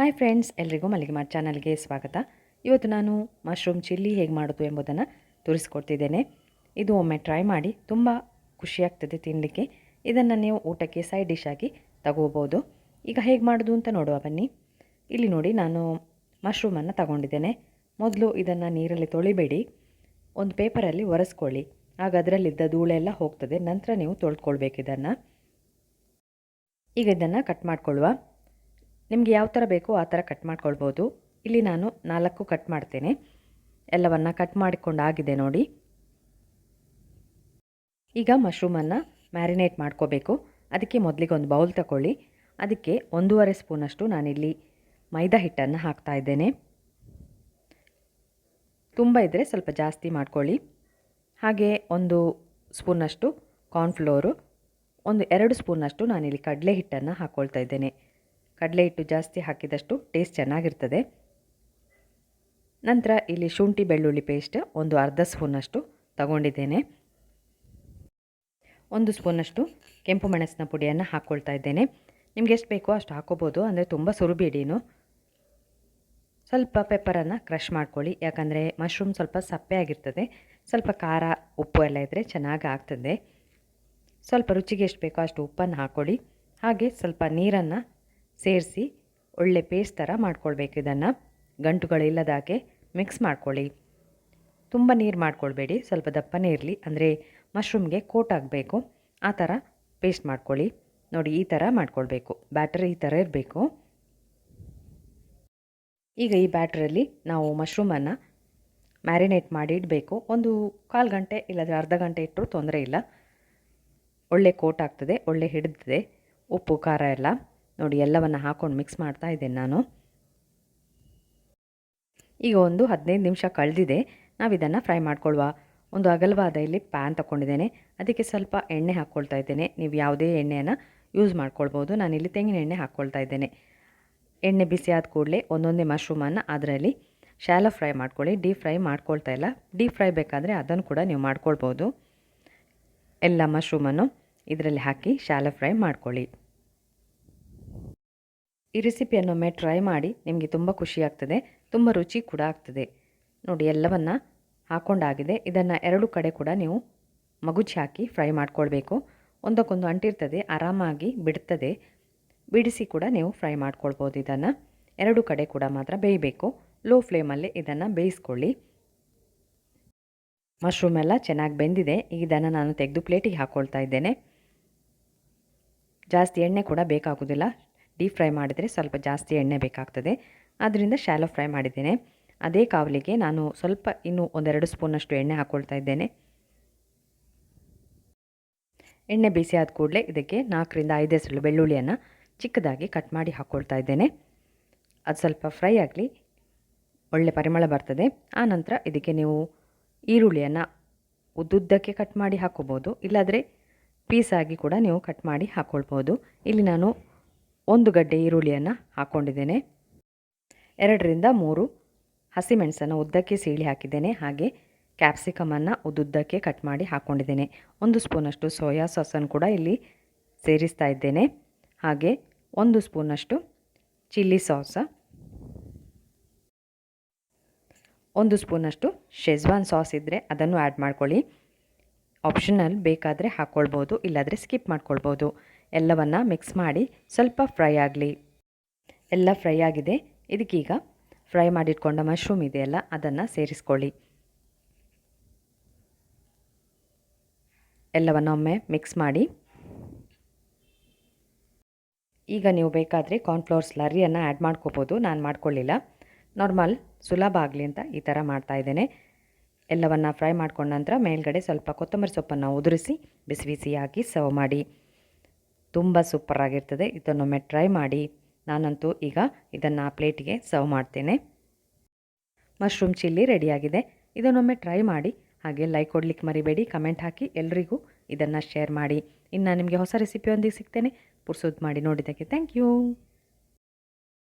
Hi friends ಎಲ್ರಿಗೂ ಮಲ್ಲಿಗೆ ಮಾಡ್ ಚಾನಲ್ಗೆ ಸ್ವಾಗತ. ಇವತ್ತು ನಾನು ಮಶ್ರೂಮ್ ಚಿಲ್ಲಿ ಹೇಗೆ ಮಾಡೋದು ಎಂಬುದನ್ನು ತೋರಿಸ್ಕೊಡ್ತಿದ್ದೇನೆ. ಇದು ಒಮ್ಮೆ ಟ್ರೈ ಮಾಡಿ ತುಂಬ ಖುಷಿಯಾಗ್ತದೆ ತಿನ್ನಲಿಕ್ಕೆ ಇದನ್ನು ನೀವು ಊಟಕ್ಕೆ ಸೈಡ್ ಡಿಶ್ ಆಗಿ ತಗೋಬೋದು. ಈಗ ಹೇಗೆ ಮಾಡೋದು ಅಂತ ನೋಡುವ ಬನ್ನಿ. ಇಲ್ಲಿ ನೋಡಿ ನಾನು ಮಶ್ರೂಮನ್ನು ತಗೊಂಡಿದ್ದೇನೆ. ಮೊದಲು ಇದನ್ನು ನೀರಲ್ಲಿ ತೊಳಿಬೇಡಿ. ಒಂದು ಪೇಪರಲ್ಲಿ ಒರೆಸ್ಕೊಳ್ಳಿ. ಆಗ ಅದರಲ್ಲಿದ್ದ ಧೂಳೆಲ್ಲ ಹೋಗ್ತದೆ. ನಂತರ ನೀವು ತೊಳ್ಕೊಳ್ಬೇಕು ಇದನ್ನು. ಈಗ ಇದನ್ನು ಕಟ್ ಮಾಡ್ಕೊಳ್ಳುವ. ನಿಮಗೆ ಯಾವ ಥರ ಬೇಕೋ ಆ ಥರ ಕಟ್ ಮಾಡ್ಕೊಳ್ಬೋದು. ಇಲ್ಲಿ ನಾನು ನಾಲ್ಕು ಕಟ್ ಮಾಡ್ತೇನೆ. ಎಲ್ಲವನ್ನು ಕಟ್ ಮಾಡಿಕೊಂಡಾಗಿದೆ ನೋಡಿ. ಈಗ ಮಶ್ರೂಮನ್ನು ಮ್ಯಾರಿನೇಟ್ ಮಾಡ್ಕೋಬೇಕು. ಅದಕ್ಕೆ ಮೊದಲಿಗೆ ಒಂದು ಬೌಲ್ ತಗೊಳ್ಳಿ ಅದಕ್ಕೆ ಒಂದೂವರೆ ಸ್ಪೂನಷ್ಟು ನಾನಿಲ್ಲಿ ಮೈದಾ ಹಿಟ್ಟನ್ನು ಹಾಕ್ತಾ ಇದ್ದೇನೆ. ತುಂಬ ಇದ್ದರೆ ಸ್ವಲ್ಪ ಜಾಸ್ತಿ ಮಾಡ್ಕೊಳ್ಳಿ. ಹಾಗೆ ಒಂದು ಸ್ಪೂನಷ್ಟು ಕಾರ್ನ್ಫ್ಲೋರು ಒಂದು ಎರಡು ಸ್ಪೂನಷ್ಟು ನಾನಿಲ್ಲಿ ಕಡಲೆ ಹಿಟ್ಟನ್ನು ಹಾಕ್ಕೊಳ್ತಾ ಇದ್ದೇನೆ. ಕಡಲೆ ಹಿಟ್ಟು ಜಾಸ್ತಿ ಹಾಕಿದಷ್ಟು ಟೇಸ್ಟ್ ಚೆನ್ನಾಗಿರ್ತದೆ. ನಂತರ ಇಲ್ಲಿ ಶುಂಠಿ ಬೆಳ್ಳುಳ್ಳಿ ಪೇಸ್ಟ್ ಒಂದು ಅರ್ಧ ಸ್ಪೂನಷ್ಟು ತಗೊಂಡಿದ್ದೇನೆ. ಒಂದು ಸ್ಪೂನಷ್ಟು ಕೆಂಪು ಮೆಣಸಿನ ಪುಡಿಯನ್ನು ಹಾಕ್ಕೊಳ್ತಾ ಇದ್ದೇನೆ. ನಿಮ್ಗೆ ಎಷ್ಟು ಬೇಕೋ ಅಷ್ಟು ಹಾಕೋಬೋದು, ಅಂದರೆ ತುಂಬ ಸುರುಬಿಡಿನು ಸ್ವಲ್ಪ ಪೆಪ್ಪರನ್ನು ಕ್ರಷ್ ಮಾಡ್ಕೊಳ್ಳಿ, ಯಾಕಂದರೆ ಮಶ್ರೂಮ್ ಸ್ವಲ್ಪ ಸಪ್ಪೆ ಆಗಿರ್ತದೆ. ಸ್ವಲ್ಪ ಖಾರ ಉಪ್ಪು ಎಲ್ಲ ಇದ್ದರೆ ಚೆನ್ನಾಗಿ ಆಗ್ತದೆ. ಸ್ವಲ್ಪ ರುಚಿಗೆ ಎಷ್ಟು ಬೇಕೋ ಅಷ್ಟು ಉಪ್ಪನ್ನು ಹಾಕ್ಕೊಳ್ಳಿ ಹಾಗೆ ಸ್ವಲ್ಪ ನೀರನ್ನು ಸೇರಿಸಿ ಒಳ್ಳೆ ಪೇಸ್ಟ್ ಥರ ಮಾಡ್ಕೊಳ್ಬೇಕು ಇದನ್ನು. ಗಂಟುಗಳಿಲ್ಲದಾಗೆ ಮಿಕ್ಸ್ ಮಾಡ್ಕೊಳ್ಳಿ. ತುಂಬ ನೀರು ಮಾಡ್ಕೊಳ್ಬೇಡಿ, ಸ್ವಲ್ಪ ದಪ್ಪನೇ ಇರಲಿ. ಅಂದರೆ ಮಶ್ರೂಮ್ಗೆ ಕೋಟ್ ಆಗಬೇಕು. ಆ ಥರ ಪೇಸ್ಟ್ ಮಾಡ್ಕೊಳ್ಳಿ. ನೋಡಿ, ಈ ಥರ ಮಾಡ್ಕೊಳ್ಬೇಕು. ಬ್ಯಾಟರ್ ಈ ಥರ ಇರಬೇಕು. ಈಗ ಈ ಬ್ಯಾಟ್ರಲ್ಲಿ ನಾವು ಮಶ್ರೂಮನ್ನು ಮ್ಯಾರಿನೇಟ್ ಮಾಡಿ ಇಡಬೇಕು. ಒಂದು ಕಾಲು ಗಂಟೆ ಇಲ್ಲಾಂದರೆ ಅರ್ಧ ಗಂಟೆ ಇಟ್ಟರು ತೊಂದರೆ ಇಲ್ಲ. ಒಳ್ಳೆ ಕೋಟ್ ಆಗ್ತದೆ, ಒಳ್ಳೆ ಹಿಡಿದಿದೆ. ಉಪ್ಪು, ಖಾರ ಎಲ್ಲ. ನೋಡಿ, ಎಲ್ಲವನ್ನು ಹಾಕ್ಕೊಂಡು ಮಿಕ್ಸ್ ಮಾಡ್ತಾ ಇದ್ದೇನೆ ನಾನು. ಈಗ ಒಂದು ಹದಿನೈದು ನಿಮಿಷ ಕಳೆದಿದೆ. ನಾವು ಇದನ್ನು ಫ್ರೈ ಮಾಡ್ಕೊಳ್ಳುವ ಒಂದು ಅಗಲವಾದ ಇಲ್ಲಿ ಪ್ಯಾನ್ ತಗೊಂಡಿದ್ದೇನೆ ಅದಕ್ಕೆ ಸ್ವಲ್ಪ ಎಣ್ಣೆ ಹಾಕ್ಕೊಳ್ತಾ ಇದ್ದೇನೆ. ನೀವು ಯಾವುದೇ ಎಣ್ಣೆಯನ್ನು ಯೂಸ್ ಮಾಡ್ಕೊಳ್ಬೋದು. ನಾನಿಲ್ಲಿ ತೆಂಗಿನ ಎಣ್ಣೆ ಹಾಕ್ಕೊಳ್ತಾ ಇದ್ದೇನೆ. ಎಣ್ಣೆ ಬಿಸಿ ಆದ ಕೂಡಲೇ ಒಂದೊಂದೇ ಮಶ್ರೂಮನ್ನು ಅದರಲ್ಲಿ ಶಾಲೋ ಫ್ರೈ ಮಾಡ್ಕೊಳ್ಳಿ. ಡೀಪ್ ಫ್ರೈ ಮಾಡ್ಕೊಳ್ತಾ ಇಲ್ಲ. ಡೀಪ್ ಫ್ರೈ ಬೇಕಾದರೆ ಅದನ್ನು ಕೂಡ ನೀವು ಮಾಡ್ಕೊಳ್ಬೋದು. ಎಲ್ಲ ಮಶ್ರೂಮನ್ನು ಇದರಲ್ಲಿ ಹಾಕಿ ಶಾಲೋ ಫ್ರೈ ಮಾಡ್ಕೊಳ್ಳಿ. ಈ ರೆಸಿಪಿಯನ್ನೊಮ್ಮೆ ಟ್ರೈ ಮಾಡಿ ನಿಮಗೆ ತುಂಬ ಖುಷಿಯಾಗ್ತದೆ, ತುಂಬ ರುಚಿ ಕೂಡ ಆಗ್ತದೆ. ನೋಡಿ, ಎಲ್ಲವನ್ನು ಹಾಕ್ಕೊಂಡಾಗಿದೆ ಇದನ್ನು ಎರಡು ಕಡೆ ಕೂಡ ನೀವು ಮಗುಚಿ ಹಾಕಿ ಫ್ರೈ ಮಾಡ್ಕೊಳ್ಬೇಕು. ಒಂದಕ್ಕೊಂದು ಅಂಟಿರ್ತದೆ, ಆರಾಮಾಗಿ ಬಿಡ್ತದೆ. ಬಿಡಿಸಿ ಕೂಡ ನೀವು ಫ್ರೈ ಮಾಡ್ಕೊಳ್ಬೋದು ಇದನ್ನು. ಎರಡು ಕಡೆ ಕೂಡ ಮಾತ್ರ ಬೇಯಬೇಕು. ಲೋ ಫ್ಲೇಮಲ್ಲಿ ಇದನ್ನು ಬೇಯಿಸ್ಕೊಳ್ಳಿ. ಮಶ್ರೂಮ್ ಎಲ್ಲ ಚೆನ್ನಾಗಿ ಬೆಂದಿದೆ. ಇದನ್ನು ನಾನು ತೆಗೆದು ಪ್ಲೇಟಿಗೆ ಹಾಕ್ಕೊಳ್ತಾ ಇದ್ದೇನೆ. ಜಾಸ್ತಿ ಎಣ್ಣೆ ಕೂಡ ಬೇಕಾಗೋದಿಲ್ಲ. ಡೀಪ್ ಫ್ರೈ ಮಾಡಿದರೆ ಸ್ವಲ್ಪ ಜಾಸ್ತಿ ಎಣ್ಣೆ ಬೇಕಾಗ್ತದೆ. ಆದ್ದರಿಂದ ಶಾಲೋ ಫ್ರೈ ಮಾಡಿದ್ದೇನೆ. ಅದೇ ಕಾವಲಿಗೆ ನಾನು ಸ್ವಲ್ಪ ಇನ್ನೂ ಒಂದೆರಡು ಸ್ಪೂನಷ್ಟು ಎಣ್ಣೆ ಹಾಕ್ಕೊಳ್ತಾ ಇದ್ದೇನೆ. ಎಣ್ಣೆ ಬಿಸಿ ಆದ ಕೂಡಲೇ ಇದಕ್ಕೆ ನಾಲ್ಕರಿಂದ ಐದು ಹೆಸರು ಬೆಳ್ಳುಳ್ಳಿಯನ್ನು ಚಿಕ್ಕದಾಗಿ ಕಟ್ ಮಾಡಿ ಹಾಕ್ಕೊಳ್ತಾ ಇದ್ದೇನೆ. ಅದು ಸ್ವಲ್ಪ ಫ್ರೈ ಆಗಲಿ ಒಳ್ಳೆ ಪರಿಮಳ ಬರ್ತದೆ. ಆನಂತರ ಇದಕ್ಕೆ ನೀವು ಈರುಳ್ಳಿಯನ್ನು ಉದ್ದುದ್ದಕ್ಕೆ ಕಟ್ ಮಾಡಿ ಹಾಕ್ಕೋಬೋದು ಇಲ್ಲಾದರೆ ಪೀಸಾಗಿ ಕೂಡ ನೀವು ಕಟ್ ಮಾಡಿ ಹಾಕ್ಕೊಳ್ಬೋದು ಇಲ್ಲಿ ನಾನು ಒಂದು ಗಡ್ಡೆ ಈರುಳ್ಳಿಯನ್ನು ಹಾಕ್ಕೊಂಡಿದ್ದೇನೆ ಎರಡರಿಂದ ಮೂರು ಹಸಿಮೆಣಸನ್ನು ಉದ್ದಕ್ಕೆ ಸೀಳಿ ಹಾಕಿದ್ದೇನೆ. ಹಾಗೆ ಕ್ಯಾಪ್ಸಿಕಮನ್ನು ಉದ್ದುದ್ದಕ್ಕೆ ಕಟ್ ಮಾಡಿ ಹಾಕ್ಕೊಂಡಿದ್ದೇನೆ ಒಂದು ಸ್ಪೂನಷ್ಟು ಸೋಯಾ ಸಾಸನ್ನು ಕೂಡ ಇಲ್ಲಿ ಸೇರಿಸ್ತಾ ಇದ್ದೇನೆ. ಹಾಗೆ ಒಂದು ಸ್ಪೂನಷ್ಟು ಚಿಲ್ಲಿ ಸಾಸ ಒಂದು ಸ್ಪೂನಷ್ಟು ಶೆಜ್ವಾನ್ ಸಾಸ್ ಇದ್ದರೆ ಅದನ್ನು ಆ್ಯಡ್ ಮಾಡ್ಕೊಳ್ಳಿ. ಆಪ್ಷನಲ್ ಬೇಕಾದರೆ ಹಾಕ್ಕೊಳ್ಬೋದು ಇಲ್ಲಾದರೆ ಸ್ಕಿಪ್ ಮಾಡ್ಕೊಳ್ಬೋದು. ಎಲ್ಲವನ್ನು ಮಿಕ್ಸ್ ಮಾಡಿ ಸ್ವಲ್ಪ ಫ್ರೈ ಆಗಲಿ. ಎಲ್ಲ ಫ್ರೈ ಆಗಿದೆ. ಇದಕ್ಕೀಗ ಫ್ರೈ ಮಾಡಿಟ್ಕೊಂಡ ಮಶ್ರೂಮ್ ಇದೆಯಲ್ಲ ಅದನ್ನು ಸೇರಿಸ್ಕೊಳ್ಳಿ. ಎಲ್ಲವನ್ನೊಮ್ಮೆ ಮಿಕ್ಸ್ ಮಾಡಿ. ಈಗ ನೀವು ಬೇಕಾದರೆ ಕಾರ್ನ್ಫ್ಲವರ್ ಸ್ಲರಿಯನ್ನು ಆ್ಯಡ್ ಮಾಡ್ಕೋಬೋದು. ನಾನು ಮಾಡ್ಕೊಳ್ಳಿಲ್ಲ ನಾರ್ಮಲ್ ಸುಲಭ ಆಗಲಿ ಅಂತ ಈ ಥರ ಮಾಡ್ತಾಯಿದ್ದೇನೆ ಎಲ್ಲವನ್ನು ಫ್ರೈ ಮಾಡ್ಕೊಂಡ ನಂತರ ಮೇಲ್ಗಡೆ ಸ್ವಲ್ಪ ಕೊತ್ತಂಬರಿ ಸೊಪ್ಪನ್ನು ಉದುರಿಸಿ, ಬಿಸಿ ಬಿಸಿಯಾಗಿ ಸರ್ವ್ ಮಾಡಿ. ತುಂಬ ಸೂಪರಾಗಿರ್ತದೆ ಇದನ್ನೊಮ್ಮೆ ಟ್ರೈ ಮಾಡಿ. ನಾನಂತೂ ಈಗ ಇದನ್ನು ಪ್ಲೇಟಿಗೆ ಸರ್ವ್ ಮಾಡ್ತೇನೆ. ಮಶ್ರೂಮ್ ಚಿಲ್ಲಿ ರೆಡಿಯಾಗಿದೆ ಇದನ್ನೊಮ್ಮೆ ಟ್ರೈ ಮಾಡಿ. ಹಾಗೆ ಲೈಕ್ ಕೊಡ್ಲಿಕ್ಕೆ ಮರಿಬೇಡಿ. ಕಮೆಂಟ್ ಹಾಕಿ ಎಲ್ರಿಗೂ ಇದನ್ನು ಶೇರ್ ಮಾಡಿ. ಇನ್ನು ನಿಮಗೆ ಹೊಸ ರೆಸಿಪಿಯೊಂದಿಗೆ ಸಿಗ್ತೇನೆ. ಪುರ್ಸೋದು ಮಾಡಿ ನೋಡಿದ್ದಕ್ಕೆ ಥ್ಯಾಂಕ್ ಯು